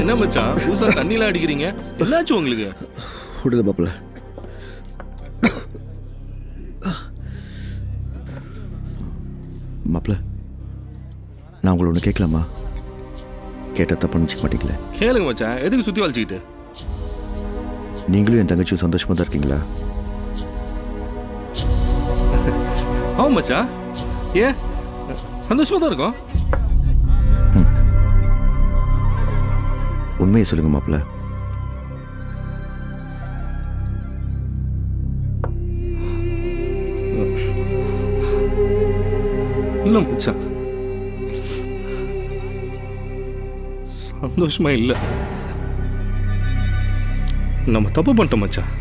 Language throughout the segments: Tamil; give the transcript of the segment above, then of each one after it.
என்ன மச்சான்? புதுசா தண்ணிலாம் அடிக்கிறீங்க? என்னாச்சு உங்களுக்கு? விடுதல மாப்பிள்ள. மாப்பிள்ள நான் உங்களை ஒன்று கேட்கலாமா? கேட்டால் தப்பு நினச்சிக்க மாட்டீங்களே? கேளுங்க மச்சான் எதுக்கு சுத்தி வலிச்சுக்கிட்டு நீங்களும் என் தங்கச்சியும் சந்தோஷமாக தான் இருக்கீங்களா? ஆமா மச்சான். ஏன்? சந்தோஷமா தான் இருக்கும். உண்மையை சொல்லுங்க மாப்பிள்ள. இல்லை மச்சான் சந்தோஷமா இல்ல. நம்ம தப்பு பண்ணிட்டோம் மச்சான்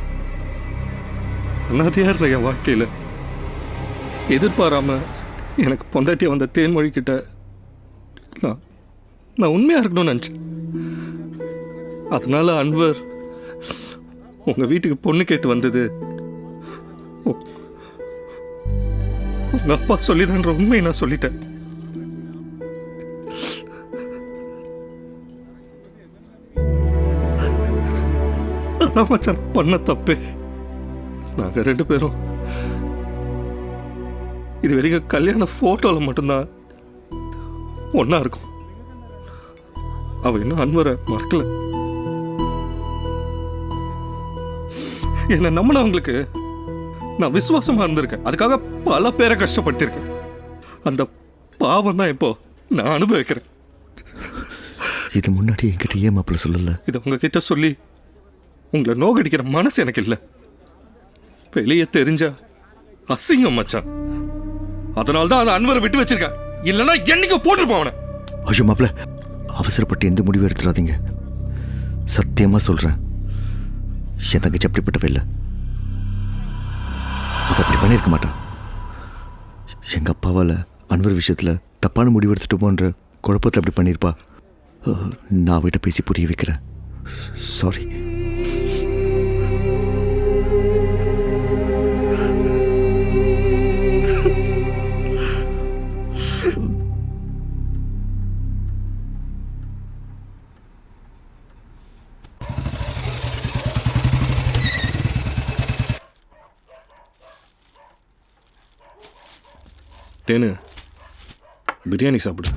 அண்ணாதியா இருந்த என் வாழ்க்கையில் எதிர்பாராம எனக்கு பொண்டாட்டி வந்த தேன்மொழி கிட்ட நான் நான் உண்மையா இருக்கணும்னு நினச்சேன். அதனால அன்வர் உங்கள் வீட்டுக்கு பொண்ணு கேட்டு வந்தது. உங்கள் அப்பா சொல்லிதான்ற உண்மையை நான் சொல்லிட்டேன். அதான் மச்சான் பண்ண தப்பே. நாங்கள் ரெண்டு பேரும் இது வரைக்கும் கல்யாண ஃபோட்டோவில் மட்டும்தான் ஒன்றா இருக்கும். அவள் இன்னும் அன்வரை மறக்கலை. என்னை நம்பினவங்களுக்கு நான் விசுவாசமா இருந்திருக்கேன். அதுக்காக பல பேரை கஷ்டப்படுத்தியிருக்கேன். அந்த பாவம் தான் இப்போ நான் அனுபவிக்கிறேன். இது முன்னாடி என்கிட்ட ஏன் மாப்பிள்ள சொல்லலை? இதை உங்ககிட்ட சொல்லி உங்களை நோகடிக்கிற மனசு எனக்கு இல்லை. வெளியே தெரிஞ்சா அசிங்கம் மச்சான். அதனால தான் அந்த அன்வரை விட்டு வச்சிருக்கேன். இல்லைன்னா என்னைக்கு போட்டிருப்பான் அவனை. ஐயோ மாப்பிள்ள அவசரப்பட்டு எந்த முடிவும் எடுத்துடாதீங்க. சத்தியமாக சொல்கிறேன் என் தங்கச்சி அப்படிப்பட்டவே இல்லை அது அப்படி பண்ணியிருக்க மாட்டா. எங்கள் அப்பாவால் அன்வர் விஷயத்தில் தப்பான முடிவு எடுத்துட்டோமோன்ற குழப்பத்தில் அப்படி பண்ணியிருப்பா. நான் அவகிட்ட பேசி புரிய வைக்கிறேன். சாரி தேனு. பிரியாணி சாப்பிடு.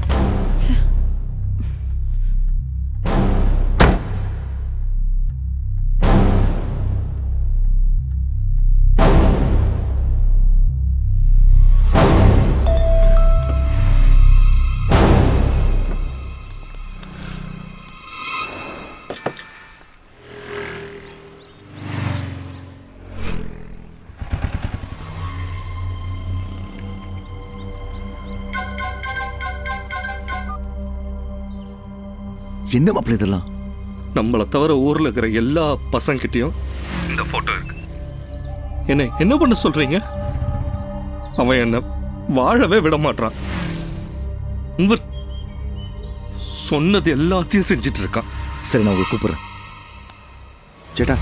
என்ன மாப்பிள்ள இதெல்லாம்? நம்மளை தவிர ஊர்ல இருக்கிற எல்லா பசங்கிட்டையும் இந்த போட்டோ இருக்கு. என்ன என்ன பண்ண சொல்றீங்க? அவன் என்ன வாழவே விட மாட்டான் இவர் சொன்னது எல்லாத்தையும் செஞ்சிட்டு இருக்கான். சரி நான் உங்களை கூப்பிட்றேன். சேட்டா.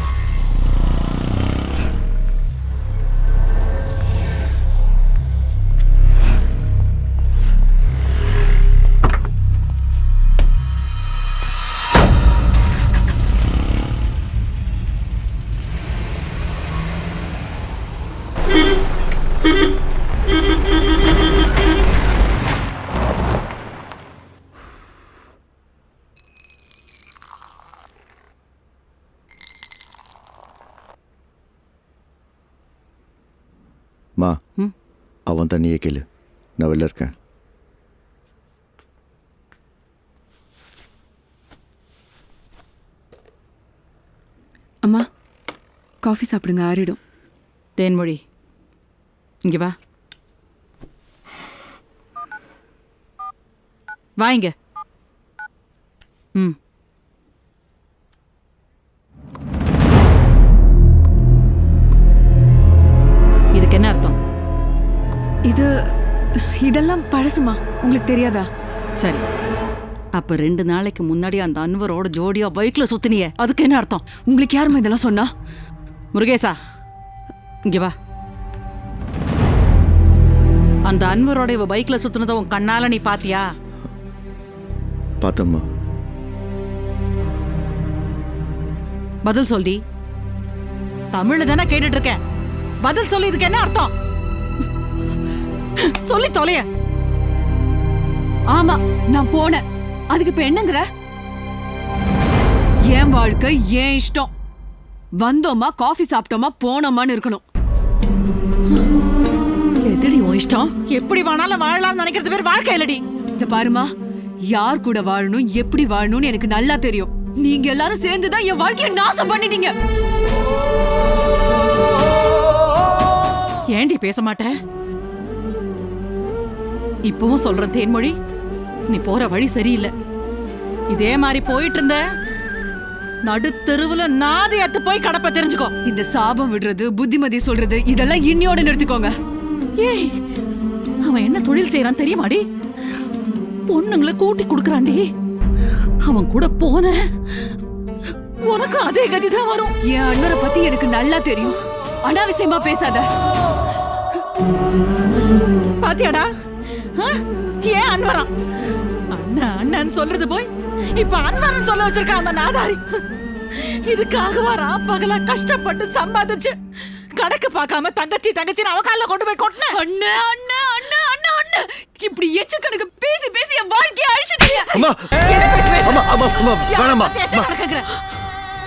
மா அவன் தண்ணியே கேளு. நான் வெளில இருக்கேன். அம்மா காஃபி சாப்பிடுங்க ஆறிடும். தேன்மொழி இங்க வா. வா இங்க. ம். இதெல்லாம் பழசுமா? உங்களுக்கு தெரியாதா? சரி. அப்ப ரெண்டு நாளைக்கு முன்னாடி அந்த அன்வரோட ஜோடியா பைக்ல சுத்தினியே. அதுக்கு என்ன அர்த்தம்? உங்களுக்கு யாரும்மா இதெல்லாம் சொன்னா? முருகேசா இங்க வா. அந்த அன்வரோட இவ பைக்ல சுத்துனதை உன் கண்ணால நீ பாத்தியா? பார்த்தம்மா. பதில் சொல்லி தமிழ்ல தானே கேட்டுட்டு இருக்கேன். பதில் சொல்லி இதுக்கு என்ன அர்த்தம்? சொல்லி தொலைய. ஆமா நான் போனேன். அதுக்கு இப்ப என்னங்கிற? என் வாழ்க்கை ஏன் இஷ்டம்? வந்தோமா காஃபி சாப்பிட்டோமா போனோமான்னு இருக்கணும். எதுடி உன் இஷ்டம்? எப்படி வேணாலும் வாழலாம்னு நினைக்கிறது பேர் வாழ்க்கை இல்லடி. இத பாருமா யார் கூட வாழணும் எப்படி வாழணும்னு எனக்கு நல்லா தெரியும். நீங்க எல்லாரும் சேர்ந்து தான் என் வாழ்க்கைய நாசம் பண்ணிட்டீங்க. ஏண்டி பேச மாட்ட? இப்பவும் சொல்றேன் தேன்மொழி. நீ போற வழி சரியில்லை. இதே மாதிரி போயிட்டு இருந்த நடுத்தெருவுல நாதி அத்து போய் கடப்ப தெரிஞ்சுக்கோ. இந்த சாபம் விடுறது புத்திமதி சொல்றது இதெல்லாம் இன்னியோட நிறுத்திக்கோங்க. ஏய் அவன் என்ன தொழில் செய்யறான் தெரியுமாடி? பொண்ணுங்களை கூட்டி கொடுக்கறான்டி. அவன் கூட போன உனக்கு அதே கதிதான் வரும். என் அண்ணரை பத்தி எனக்கு நல்லா தெரியும். அனாவசியமா பேசாத. பாத்தியாடா? ஏன் அன்வரம்? அண்ணன் அண்ணன் சொல்றது போய் இப்ப அன்வரன் சொல்ல வச்சிருக்க அந்த நாதாரி. இதுக்காக வரா பகலா கஷ்டப்பட்டு சம்பாதிச்சு கணக்கு பார்க்காம தங்கச்சி தங்கச்சின்னு அவ கால்ல கொண்டு போய் கொட்டின? அண்ணா அண்ணா அண்ணா அண்ணா அண்ணா. இப்படி எச்ச கணக்கு பேசி பேசி என் வாழ்க்கைய அழிச்சிட்டீங்க. அம்மா. அம்மா அம்மா அம்மா வேணாம்மா.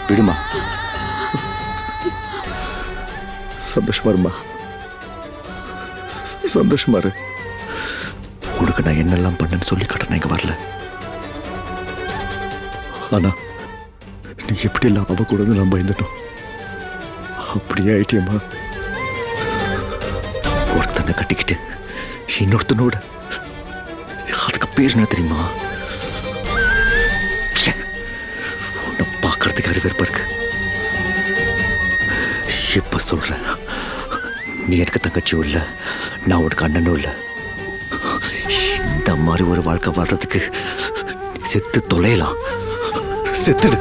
விடுமா. சந்தோஷமா இருமா சந்தோஷமா இரு. உனக்கு நான் என்னெல்லாம் பண்ணேன்னு சொல்லி காட்ட நான் இங்க வரல. ஆனா நீ எப்படி எல்லாம் அவ கூட நான் பயந்துட்டோம்? அப்படியே ஆயிட்டியம்மா. ஒருத்தனை கட்டிக்கிட்டு இன்னொருத்தனோட. அதுக்கு பேர் என்ன தெரியுமா? உன்னை பார்க்கறதுக்கு அறிவேற்பா இருக்கு? இப்ப சொல்றேன்? நீ எனக்கு தங்கச்சியும் இல்லை நான் உனக்கு அண்ணனும் இல்லை. அந்த மாதிரி ஒரு வாழ்க்கை வாழ்றதுக்கு செத்து தொலையலாம். செத்துடு.